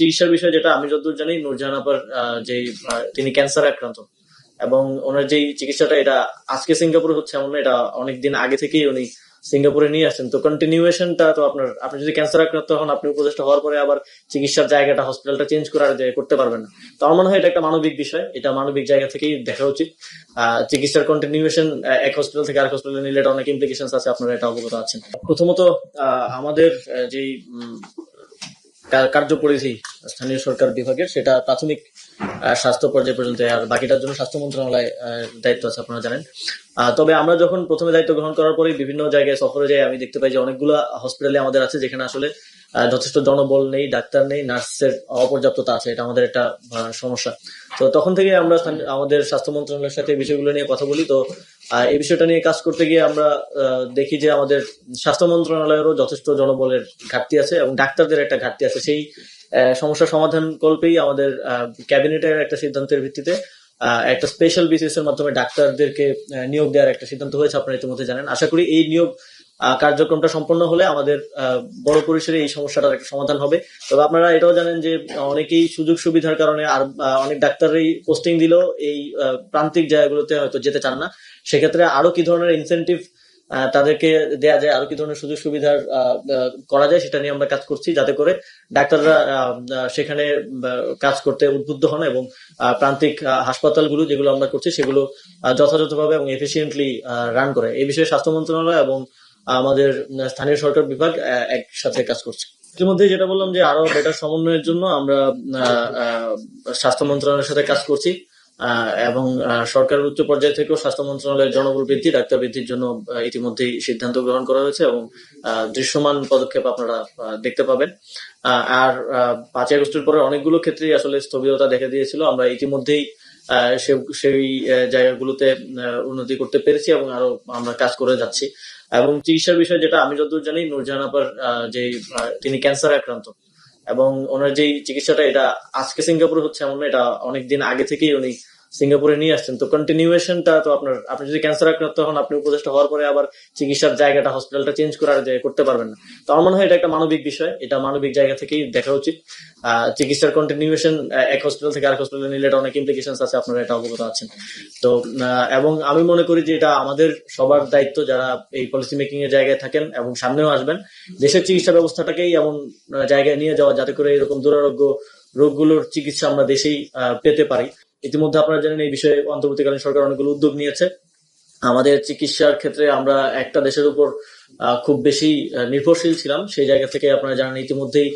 চিকিৎসার বিষয়ে যেটা আমি যতদূর জানি, নুরজাহান আপার যে তিনি ক্যান্সার আক্রান্ত। এবং ওনার যেই চিকিৎসাটা, এটা আজকে সিঙ্গাপুরে হচ্ছে এমন এটা অনেকদিন আগে থেকেই উনি সিঙ্গাপুরে নিয়ে আসছেন। তো কন্টিনিউয়েশনটা তো আপনার, আপনি যদি ক্যান্সার আক্রান্ত হন, আপনি উপদেষ্টা হওয়ার পরে আবার চিকিৎসার জায়গাটা হসপিটালটা চেঞ্জ করার যে করতে পারবেন না। তো আমার মনে হয় এটা একটা মানবিক বিষয়, এটা মানবিক জায়গা থেকেই দেখা উচিত। চিকিৎসার কন্টিনিউয়েশন এক হসপিটাল থেকে আরেক হসপিটালে নিলে এটা অনেক ইমপ্লিকেশন আছে, আপনারা এটা অবগত আছেন। প্রথমত আমাদের যেই কার্যপরিধি স্থানীয় সরকার বিভাগের, সেটা প্রাথমিক স্বাস্থ্য পর্যায় পর্যন্ত, আর বাকিটার জন্য স্বাস্থ্য মন্ত্রণালয় দায়িত্ব আছে আপনারা জানেন। তবে আমরা যখন প্রথমে দায়িত্ব গ্রহণ করার পরে বিভিন্ন জায়গায় সফরে যাই, আমি দেখতে পাই যে অনেকগুলো হসপিটালে আমাদের আছে, যেখানে আসলে যথেষ্ট জনবল নেই, ডাক্তার নেই, নার্সের অপর্যাপ্ততা আছে, এটা আমাদের একটা সমস্যা। তো তখন থেকে আমরা আমাদের স্বাস্থ্য মন্ত্রণালয়ের সাথে বিষয়গুলো নিয়ে কথা বলি। তো এই বিষয়টা নিয়ে কাজ করতে গিয়ে আমরা দেখি যে আমাদের স্বাস্থ্য মন্ত্রণালয়েরও যথেষ্ট জনবলের ঘাটতি আছে এবং ডাক্তারদের একটা ঘাটতি আছে। সেই আহ, সমস্যার সমাধান কল্পেই আমাদের ক্যাবিনেটের একটা সিদ্ধান্তের ভিত্তিতে একটা স্পেশাল বিসিএস এর মাধ্যমে ডাক্তারদেরকে নিয়োগ দেওয়ার একটা সিদ্ধান্ত হয়েছে আপনারা ইতিমধ্যে জানেন। আশা করি এই নিয়োগ কার্যক্রমটা সম্পন্ন হলে আমাদের বড় পরিসরে এই সমস্যাটার একটা সমাধান হবে। তবে আপনারা এটাও জানেন যে অনেকেই সুযোগ সুবিধার কারণে আর অনেক ডাক্তারই পোস্টিং দিলেও এই প্রান্তিক জায়গাগুলোতে হয়তো যেতে চান না। সেক্ষেত্রে আরও কি ধরনের ইনসেন্টিভ তাদেরকে দেয়া যায়, আরও কি ধরনের সুযোগ সুবিধার করা যায় সেটা নিয়ে আমরা কাজ করছি, যাতে করে ডাক্তাররা সেখানে কাজ করতে উদ্বুদ্ধ হন এবং প্রান্তিক হাসপাতালগুলো যেগুলো আমরা করছি সেগুলো যথাযথভাবে এবং এফিসিয়েন্টলি রান করে। এই বিষয়ে স্বাস্থ্য মন্ত্রণালয় এবং আমাদের স্থানীয় সরকার বিভাগ একসাথে কাজ করছে। ইতিমধ্যে যেটা বললাম যে আরও বেটার সমন্বয়ের জন্য আমরা স্বাস্থ্য মন্ত্রণালয়ের সাথে কাজ করছি এবং সরকারের উচ্চ পর্যায় থেকেও স্বাস্থ্য মন্ত্রণালয়ের জনবল বৃদ্ধি, ডাক্তার বৃদ্ধির জন্য ইতিমধ্যেই সিদ্ধান্ত গ্রহণ করা হয়েছে এবং দৃশ্যমান পদক্ষেপ আপনারা দেখতে পাবেন। আর পাঁচই আগস্টের পরে অনেকগুলো ক্ষেত্রেই আসলে স্থবিরতা দেখা দিয়েছিল। আমরা ইতিমধ্যেই সেই জায়গাগুলোতে উন্নতি করতে পেরেছি এবং আরও আমরা কাজ করে যাচ্ছি। এবং চিকিৎসার বিষয়ে যেটা আমি যতদূর জানি, নুরজাহান আপার যে তিনি ক্যান্সার আক্রান্ত। এবং ওনার যে চিকিৎসাটা, এটা আজকে সিঙ্গাপুরে হচ্ছে এমন এটা অনেকদিন আগে থেকেই উনি সিঙ্গাপুরে নিয়ে আসছেন, তো কন্টিনিউয়েশনটা তো আপনার, আপনি যদি ক্যান্সার আক্রান্ত হন, আপনি উপদেষ্টা হওয়ার পরে আবার চিকিৎসার জায়গাটা হসপিটালটা চেঞ্জ করার করতে পারবেন না। তো আমার মনে হয় এটা একটা মানবিক বিষয়, এটা মানবিক জায়গা থেকেই দেখা উচিত। চিকিৎসার কন্টিনিউয়েশন এক হসপিটাল থেকে আরেক হসপিটালে নিলে এটা অনেক ইমপ্লিকেশন আছে, আপনারা এটা অবগত আছেন। তো এবং আমি মনে করি যে এটা আমাদের সবার দায়িত্ব যারা এই পলিসি মেকিং এর জায়গায় থাকেন এবং সামনেও আসবেন, দেশের চিকিৎসা ব্যবস্থাটাকেই এমন জায়গায় নিয়ে যাওয়া যাতে করে এরকম দুরারোগ্য রোগগুলোর চিকিৎসা আমরা দেশেই পেতে পারি। ইতিমধ্যে আপনারা জানেন এই বিষয়ে অন্তর্বর্তীকালীন সরকার অনেকগুলো উদ্যোগ নিয়েছে। আমাদের চিকিৎসার ক্ষেত্রে আমরা একটা দেশের উপর খুব বেশি নির্ভরশীল ছিলাম। সেই জায়গা থেকে আপনারা জানেন ইতিমধ্যেই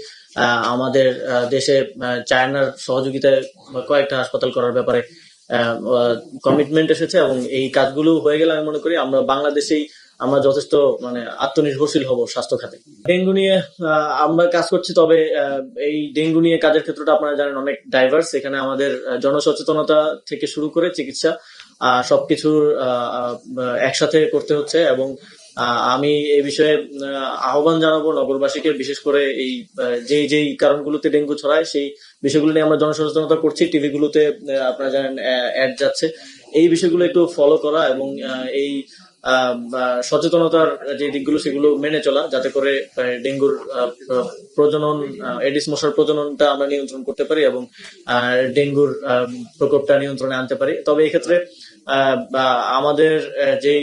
আমাদের দেশে চায়নার সহযোগিতায় কয়েকটা হাসপাতাল করার ব্যাপারে কমিটমেন্ট এসেছে এবং এই কাজগুলো হয়ে গেলে আমি মনে করি আমরা বাংলাদেশেই আমরা যথেষ্ট মানে আত্মনির্ভরশীল হব স্বাস্থ্য খাতে। ডেঙ্গু নিয়ে আমরা কাজ করছি তবে এই ডেঙ্গু নিয়ে কাজের ক্ষেত্রটা আপনারা জানেন অনেক ডাইভার্স এখানে আমাদের জনসচেতনতা থেকে শুরু করে চিকিৎসা সবকিছুর একসাথে করতে হচ্ছে এবং আমি এই বিষয়ে আহ, আহ্বান জানাব নগরবাসীকে বিশেষ করে এই আহ, যেই কারণগুলোতে ডেঙ্গু ছড়ায় সেই বিষয়গুলো নিয়ে আমরা জনসচেতনতা করছি। টিভিগুলোতে আপনারা জানেন অ্যাড যাচ্ছে। এই বিষয়গুলো একটু ফলো করা এবং এই সচেতনতার যে দিকগুলো সেগুলো মেনে চলা, যাতে করে ডেঙ্গুর প্রজনন এডিস মশার প্রজননটা আমরা নিয়ন্ত্রণ করতে পারি এবং ডেঙ্গুর প্রকোপটা নিয়ন্ত্রণে আনতে পারি। তবে এক্ষেত্রে আমাদের যেই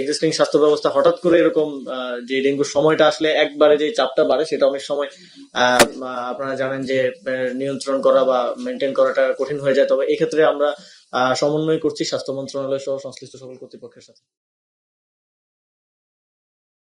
এক্সিস্টিং স্বাস্থ্য ব্যবস্থা হঠাৎ করে এরকম যে ডেঙ্গুর সময়টা আসলে একবারে যে চাপটা বাড়ে, সেটা অনেক সময় আপনারা জানেন যে নিয়ন্ত্রণ করা বা মেনটেন করাটা কঠিন হয়ে যায়। তবে এক্ষেত্রে আমরা সমন্বয় করছি স্বাস্থ্য মন্ত্রণালয় সহ সংশ্লিষ্ট সকল কর্তৃপক্ষের সাথে।